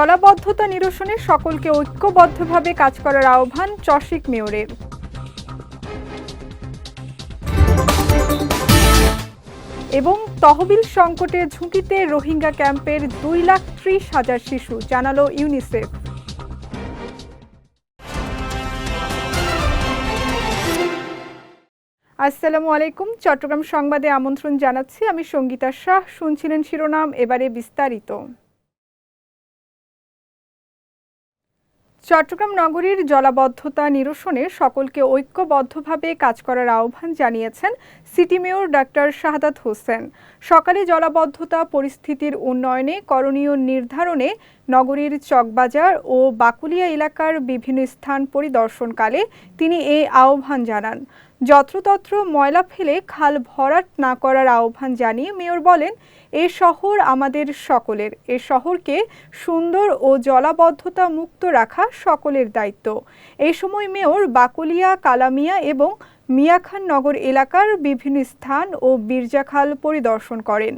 জলাবদ্ধতা নিরসনে সকলকে ঐক্যবদ্ধভাবে কাজ করার আহ্বান চসিক মেয়রের। এবং তহবিল সংকটে ঝুঁকিতে রোহিঙ্গা ক্যাম্পের দুই লাখ ত্রিশ হাজার শিশু, জানালো ইউনিসেফ। আসসালামু আলাইকুম। চট্টগ্রাম সংবাদে আমন্ত্রণ জানাচ্ছি। আমি সঙ্গীতা শাহ। শুনছিলেন শিরোনাম, এবারে বিস্তারিত। চট্টগ্রাম নগরীর জলাবদ্ধতা নিরসনে সকলকে ঐক্যবদ্ধভাবে কাজ করার আহ্বান জানিয়েছেন city mayor doctor Shahadat Hossain. সকালে জলাবদ্ধতা পরিস্থিতির উন্নয়নে করণীয় নির্ধারণে নগরীর চকবাজার ও বাকুলিয়া এলাকার বিভিন্ন স্থান পরিদর্শনকালে তিনি এই আহ্বান জানান। যত্রতত্র ময়লা ফেলে খাল ভরাট না করার আহ্বান জানিয়ে মেয়র বলেন, এ শহর আমাদের সকলের। এ শহরকে সুন্দর ও জলাবদ্ধতা মুক্ত রাখা সকলের দায়িত্ব। এ সময় মেয়র বাকুলিয়া, কালামিয়া এবং মিয়াখান নগর এলাকার বিভিন্ন স্থান ও বীরজাখাল পরিদর্শন করেন।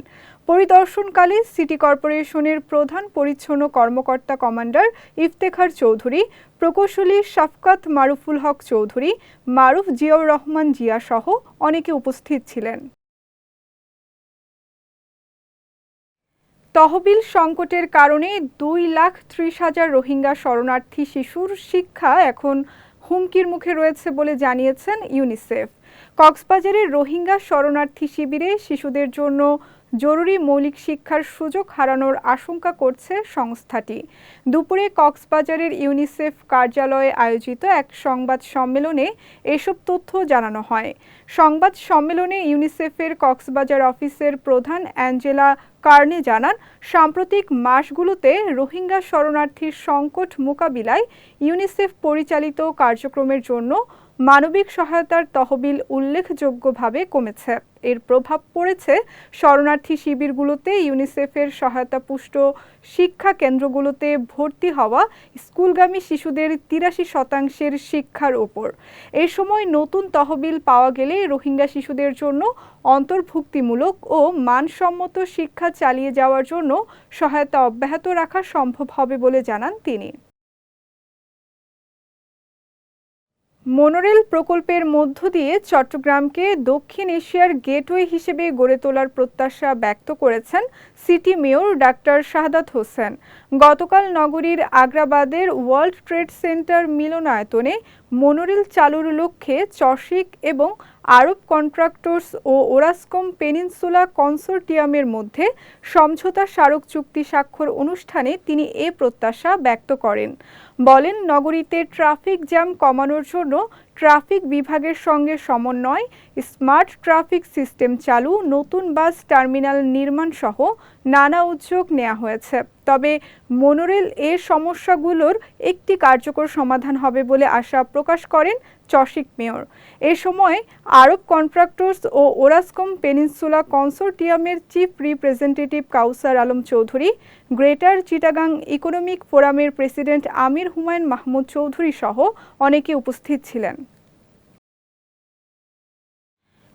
পরিদর্শনকালে সিটি কর্পোরেশনের প্রধান পরিচ্ছন্ন কর্মকর্তা কমান্ডার ইফতেখার চৌধুরী, প্রকৌশলী শাফকাত মারুফুল হক চৌধুরী, মারুফ জিয়াউর রহমান জিয়া সহ অনেকে উপস্থিত ছিলেন। তহবিল সংকটের কারণে দুই লাখ ত্রিশ হাজার রোহিঙ্গা শরণার্থী শিশুর শিক্ষা এখন হুমকির মুখে রয়েছে বলে জানিয়েছেন ইউনিসেফ। কক্সবাজারের রোহিঙ্গা শরণার্থী শিবিরে শিশুদের জন্য জরুরি মৌলিক শিক্ষার সুযোগ হারানোর আশঙ্কা করছে সংস্থাটি। দুপুরে কক্সবাজারের ইউনিসেফ কার্যালয়ে আয়োজিত এক সংবাদ সম্মেলনে এসব তথ্য জানানো হয়। সংবাদ সম্মেলনে ইউনিসেফের কক্সবাজার অফিসের প্রধান অ্যাঞ্জেলা কার্নে জানান, সাম্প্রতিক মাসগুলোতে রোহিঙ্গা শরণার্থীর সংকট মোকাবিলায় ইউনিসেফ পরিচালিত কার্যক্রমের জন্য মানবিক সহায়তার তহবিল উল্লেখযোগ্যভাবে কমেছে। এর প্রভাব পড়েছে শরণার্থী শিবিরগুলোতে, ইউনিসেফের সহায়তা পুষ্ট শিক্ষা কেন্দ্রগুলোতে ভর্তি হওয়া স্কুলগামী শিশুদের তিরাশি শতাংশের শিক্ষার ওপর। এ সময় নতুন তহবিল পাওয়া গেলে রোহিঙ্গা শিশুদের জন্য অন্তর্ভুক্তিমূলক ও মানসম্মত শিক্ষা চালিয়ে যাওয়ার জন্য সহায়তা অব্যাহত রাখা সম্ভব হবে বলে জানান তিনি। মোনোরেল প্রকল্পের মধ্য দিয়ে চট্টগ্রামকে দক্ষিণ এশিয়ার গেটওয়ে হিসেবে গড়ে তোলার প্রত্যাশা ব্যক্ত করেছেন city mayor doctor Shahadat Hossain. গতকাল নগরীর আগ্রাবাদের ওয়ার্ল্ড ট্রেড সেন্টার মিলনায়তনে মোনোরেল চালুর লক্ষ্যে চসিক এবং আরব কন্ট্রাক্টরস ও ওরাসকম পেনিনসুলা কনসোর্টিয়ামের মধ্যে সমঝোতা স্মারক চুক্তি স্বাক্ষর অনুষ্ঠানে তিনি এ প্রত্যাশা ব্যক্ত করেন। বলেন, নগরীতে ট্রাফিক জ্যাম কমানোর জন্য ট্রাফিক বিভাগের সঙ্গে সমন্বয়, স্মার্ট ট্রাফিক সিস্টেম চালু, নতুন বাস টার্মিনাল নির্মাণ সহ নানা উদ্যোগ নেওয়া হয়েছে। তবে মনোরেল এ সমস্যাগুলোর একটি কার্যকর সমাধান হবে বলে আশা প্রকাশ করেন চসিক মেয়র। এ সময় আরব কন্ট্রাক্টর্স ও Orascom peninsula কনসোর্টিয়ামের chief representative Kawsar Alam Chowdhury, greater Chittagong economic ফোরামের প্রেসিডেন্ট আমির হুমায়ুন মাহমুদ চৌধুরী সহ অনেকে উপস্থিত ছিলেন।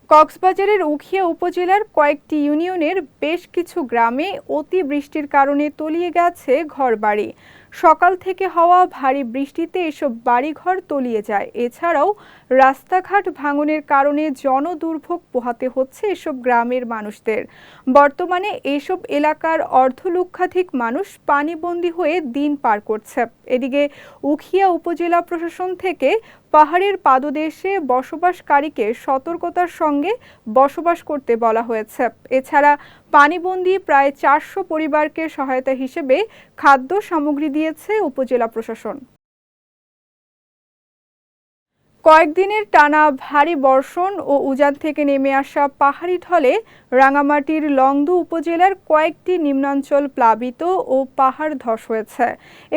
কক্সবাজারের উখিয়া উপজেলার কয়েকটি ইউনিয়নের বেশ কিছু গ্রামে অতিবৃষ্টির কারণে তলিয়ে গেছে ঘরবাড়ি। সকাল থেকে হওয়া, ভারী বৃষ্টিতে এসব বাড়িঘর তলিয়ে যায়। এছাড়াও রাস্তাঘাট ভাঙনের কারণে জনদুর্ভোগ পোহাতে হচ্ছে এসব গ্রামের মানুষদের। বর্তমানে এসব এলাকার অর্ধলক্ষাধিক মানুষ পানিবন্দী হয়ে দিন পার করছে। এদিকে উখিয়া উপজেলা প্রশাসন থেকে পাহাড়ের পাদদেশে বসবাসকারীকে সতর্কতার সঙ্গে বসবাস করতে বলা হয়েছে। এছাড়া পানিবন্দী প্রায় চারশো পরিবারকে সহায়তা হিসেবে খাদ্য সামগ্রী দিয়েছে উপজেলা প্রশাসন। কয়েকদিনের টানা ভারী বর্ষণ ও উজান থেকে নেমে আসা পাহাড়ি ঢলে রাঙামাটির লংদু উপজেলার কয়েকটি নিম্নাঞ্চল প্লাবিত ও পাহাড় ধস হয়েছে।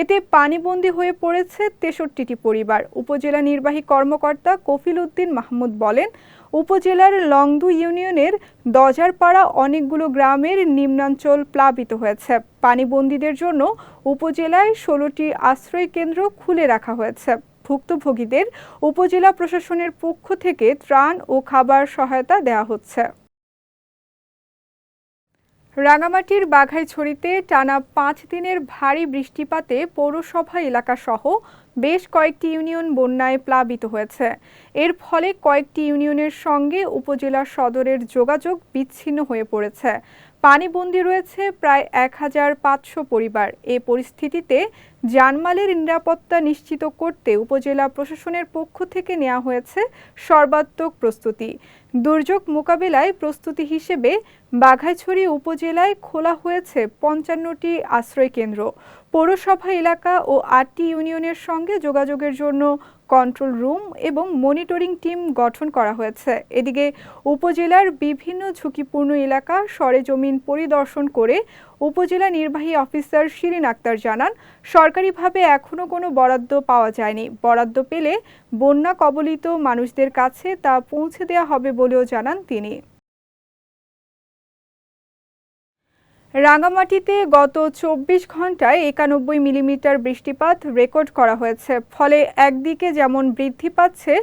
এতে পানিবন্দী হয়ে পড়েছে তেষট্টিটি পরিবার। উপজেলা নির্বাহী কর্মকর্তা কফিল উদ্দিন মাহমুদ বলেন, উপজেলার লংদু ইউনিয়নের দজারপাড়া অনেকগুলো গ্রামের নিম্নাঞ্চল প্লাবিত হয়েছে। পানিবন্দীদের জন্য উপজেলায় ষোলোটি আশ্রয় কেন্দ্র খুলে রাখা হয়েছে। ভুক্তভোগীদের উপজেলা প্রশাসনের পক্ষ থেকে ত্রাণ ও খাবার সহায়তা দেওয়া হচ্ছে। রাঙামাটির বাঘাইছড়িতে টানা পাঁচ দিনের ভারী বৃষ্টিপাতে পৌরসভা এলাকাসহ বেশ কয়েকটি ইউনিয়ন বন্যায় প্লাবিত হয়েছে। এর ফলে কয়েকটি ইউনিয়নের সঙ্গে উপজেলা সদরের যোগাযোগ বিচ্ছিন্ন হয়ে পড়েছে। পানিবন্দী রয়েছে প্রায় এক হাজার পাঁচশো পরিবার। এ পরিস্থিতিতে জানমালের নিরাপত্তা নিশ্চিত করতে উপজেলা প্রশাসনের পক্ষ থেকে নেওয়া হয়েছে সর্বাত্মক প্রস্তুতি। দুর্যোগ মোকাবিলায় প্রস্তুতি হিসেবে বাঘাইছড়ি উপজেলায় খোলা হয়েছে পঞ্চান্নটি আশ্রয়কেন্দ্র। পৌরসভা এলাকা ও আটটি ইউনিয়নের সঙ্গে যোগাযোগের জন্য কন্ট্রোল রুম এবং মনিটরিং টিম গঠন করা হয়েছে। এদিকে উপজেলার বিভিন্ন ঝুঁকিপূর্ণ এলাকা সরেজমিন পরিদর্শন করে উপজেলা নির্বাহী অফিসার শিরিন আক্তার জানান, সরকারিভাবে এখনও কোনো বরাদ্দ পাওয়া যায়নি। বরাদ্দ পেলে বন্যা কবলিত মানুষদের কাছে তা পৌঁছে দেওয়া হবে বলেও জানান তিনি। রাঙামাটিতে গত চব্বিশ ঘন্টায় একানব্বই মিলিমিটার বৃষ্টিপাত রেকর্ড করা হয়েছে। ফলে একদিকে যেমন বৃদ্ধি পাচ্ছে,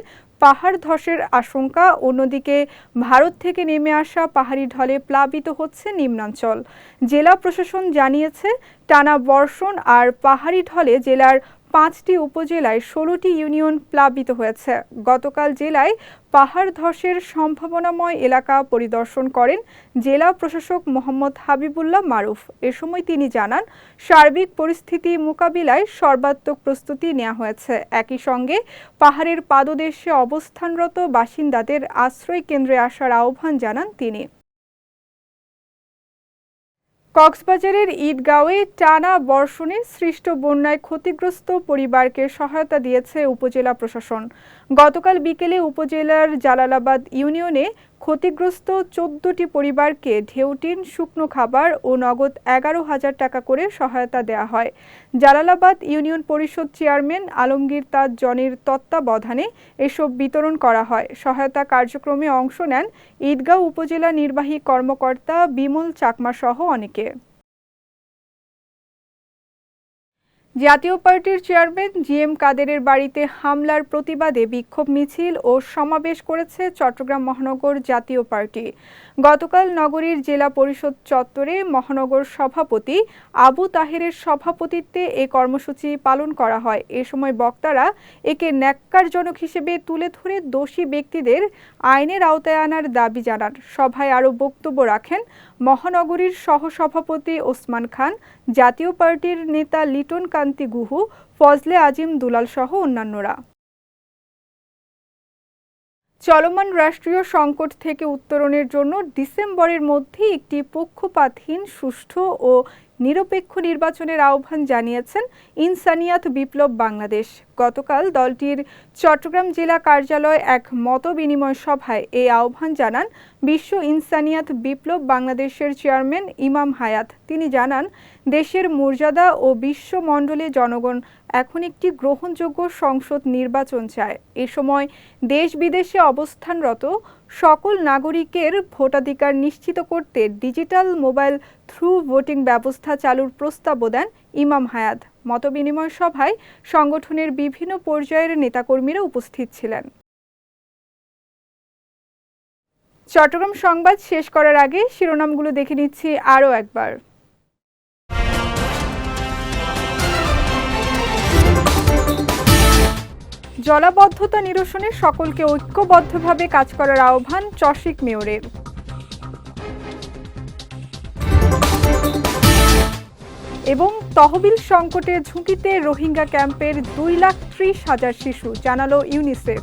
পাহাড় ধসের আশঙ্কা, অন্যদিকে ভারত থেকে নেমে আসা পাহাড়ি ঢলে প্লাবিত হচ্ছে নিম্নাঞ্চল। জেলা প্রশাসন জানিয়েছে, টানা বর্ষণ আর পাহাড়ি ঢলে জেলার পাঁচটি উপজেলায় ষোলোটি ইউনিয়ন প্লাবিত হয়েছে। গতকাল জেলায় পাহাড় ধসের সম্ভাবনাময় এলাকা পরিদর্শন করেন জেলা প্রশাসক মোহাম্মদ হাবিবুল্লাহ মারুফ। এ সময় তিনি জানান, সার্বিক পরিস্থিতি মোকাবিলায় সর্বাত্মক প্রস্তুতি নেওয়া হয়েছে। একই সঙ্গে পাহাড়ের পাদদেশে অবস্থানরত বাসিন্দাদের আশ্রয় কেন্দ্রে আসার আহ্বান জানান তিনি। কক্সবাজারের ঈদগাঁওয়ে টানা বর্ষণে সৃষ্ট বন্যায় ক্ষতিগ্রস্ত পরিবারকে সহায়তা দিয়েছে উপজেলা প্রশাসন। গতকাল বিকেলে উপজেলার জালালাবাদ ইউনিয়নে ক্ষতিগ্রস্ত চোদ্দটি পরিবারকে ঢেউটিন, শুকনো খাবার ও নগদ এগারো হাজার টাকা করে সহায়তা দেওয়া হয়। জালালাবাদ ইউনিয়ন পরিষদ চেয়ারম্যান আলমগীর তাজ জনির তত্ত্বাবধানে এসব বিতরণ করা হয়। সহায়তা কার্যক্রমে অংশ নেন ঈদগাঁও উপজেলা নির্বাহী কর্মকর্তা বিমল চাকমা সহ অনেকে। জাতীয় পার্টির চেয়ারম্যান জি এম কাদেরের বাড়িতে হামলার প্রতিবাদে বিক্ষোভ মিছিল ও সমাবেশ করেছে চট্টগ্রাম মহানগর জাতীয় পার্টি। গতকাল নগরীর জেলা পরিষদ চত্বরে মহানগর সভাপতি আবু তাহেরের সভাপতিত্বে এ কর্মসূচি পালন করা হয়। এ সময় বক্তারা একে ন্যাক্কারজনক হিসেবে তুলে ধরে দোষী ব্যক্তিদের আইনের আওতায় আনার দাবি জানান। সভায় আরও বক্তব্য রাখেন মহানগরীর সহসভাপতি ওসমান খান, জাতীয় পার্টির নেতা লিটন কান্তি গুহু, ফজলে আজিম দুলাল সহ অন্যান্যরা। চলমান রাষ্ট্রীয় সংকট থেকে উত্তরণের জন্য ডিসেম্বরের মধ্যে একটি পক্ষপাতহীন, সুষ্ঠু ও নিরপেক্ষ নির্বাচনের আহ্বান জানিয়েছেন ইনসানিয়াত বিপ্লব বাংলাদেশ। গতকাল দলটির চট্টগ্রাম জেলা কার্যালয় এক মত বিনিময় সভায় এই আহ্বান জানান বিশ্ব ইনসানিয়াত বিপ্লব বাংলাদেশের চেয়ারম্যান ইমাম হায়াত। তিনি জানান, দেশের মর্যাদা ও বিশ্বমণ্ডলে জনগণ এখন একটি গ্রহণযোগ্য সংসদ নির্বাচন চায়। এ সময় দেশ বিদেশে অবস্থানরত সকল নাগরিকের ভোটাধিকার নিশ্চিত করতে ডিজিটাল মোবাইল থ্রু ভোটিং ব্যবস্থা চালুর প্রস্তাবও দেন ইমাম হায়াত। মতবিনিময় সভায় সংগঠনের বিভিন্ন পর্যায়ের নেতাকর্মীরা উপস্থিত ছিলেন। চট্টগ্রাম সংবাদ শেষ করার আগে শিরোনামগুলো দেখে নিচ্ছি আরও একবার। জলাবদ্ধতা নিরসনে সকলকে ঐক্যবদ্ধভাবে কাজ করার আহ্বান চশিক মেয়রের। এবং তহবিল সংকটে ঝুঁকিতে রোহিঙ্গা ক্যাম্পের দুই লাখ ত্রিশ হাজার শিশু, জানালো ইউনিসেফ।